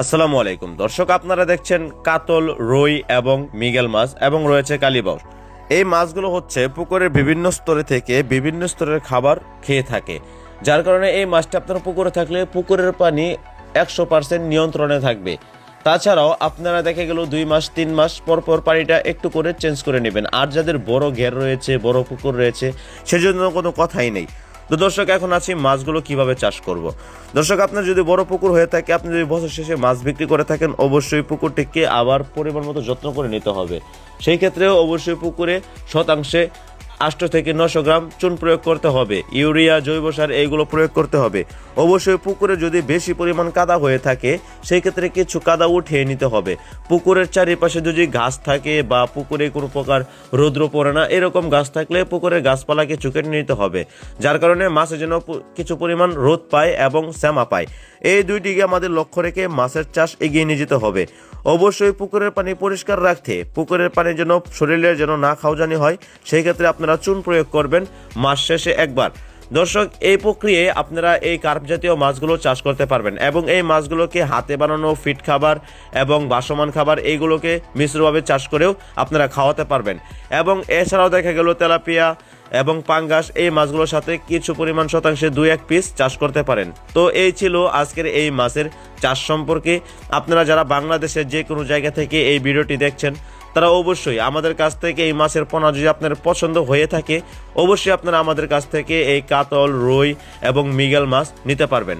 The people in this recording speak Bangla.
আসসালামু আলাইকুম। দর্শক, আপনারা দেখছেন কাতল, রুই এবং মিগেল মাছ এবং রয়েছে কালীবাউস এই মাছগুলো হচ্ছে পুকুরের বিভিন্ন স্তরে থেকে বিভিন্ন স্তরের খাবার খেয়ে থাকে। যার কারণে এই মাছটা আপনার পুকুরে থাকলে পুকুরের পানি একশো পার্সেন্ট নিয়ন্ত্রণে থাকবে। তাছাড়াও আপনারা দেখে গেল দুই মাস, তিন মাস পর পর পানিটা একটু করে চেঞ্জ করে নেবেন। আর যাদের বড় ঘের রয়েছে, বড় পুকুর রয়েছে, সেজন্য কোনো কথাই নেই। তো দর্শক, এখন আছি মাছগুলো কীভাবে চাষ করব। দর্শক, আপনার যদি বড় পুকুর হয়ে থাকে, আপনি যদি বছর শেষে মাছ বিক্রি করে থাকেন, অবশ্যই পুকুরটিকে আবার পরিমাণ মতো যত্ন করে নিতে হবে সেই ক্ষেত্রেও অবশ্যই পুকুরে শতাংশে আষ্ট থেকে নশো গ্রাম চুন প্রয়োগ করতে হবে। ইউরিয়া, জৈব সার এইগুলো প্রয়োগ করতে হবে। অবশ্যই পুকুরে যদি বেশি পরিমাণ কাদা হয়ে থাকে সেই ক্ষেত্রে কিছু কাদা উঠিয়ে নিতে হবে। পুকুরের চারিপাশে যদি ঘাস থাকে বা পুকুরে কোনো প্রকার রৌদ্র পড়ে না, এরকম গাছ থাকলে পুকুরের গাছপালাকে চুকে নিতে হবে। যার কারণে জন্য পু- কিছু পরিমাণ রোদ পায় এবং শ্যামা পায়। এই দুইটিকে আমাদের লক্ষ্য রেখে মাছের চাষ এগিয়ে নিয়ে যেতে হবে। অবশ্যই পুকুরের পানি পরিষ্কার রাখতে, পুকুরের পানি যেন শরীরের যেন না খাওজানি হয়, সেই ক্ষেত্রে আপনারা চুন প্রয়োগ করবেন মাস শেষে একবার। দর্শক, এই প্রক্রিয়ায় আপনারা এই কার্প জাতীয় মাছগুলো চাষ করতে পারবেন এবং এই মাছগুলোকে হাতে বানানো ফিট খাবার এবং বাসমান খাবার এইগুলোকে মিশ্রভাবে চাষ করেও আপনারা খাওয়াতে পারবেন। এবং এছাড়াও দেখা গেল তেলাপিয়া এবং পাঙ্গাস এই মাছগুলোর সাথে কিছু পরিমাণ শতাংশে দুই এক পিস চাষ করতে পারেন। তো এই ছিল আজকের এই মাছের চাষ সম্পর্কে। আপনারা যারা বাংলাদেশের যে কোনো জায়গা থেকে এই ভিডিওটি দেখছেন, তারা অবশ্যই আমাদের কাছ থেকে এই মাছের পোনা যদি আপনার পছন্দ হয়ে থাকে, অবশ্যই আপনারা আমাদের কাছ থেকে এই কাতল, রুই এবং মিগেল মাছ নিতে পারবেন।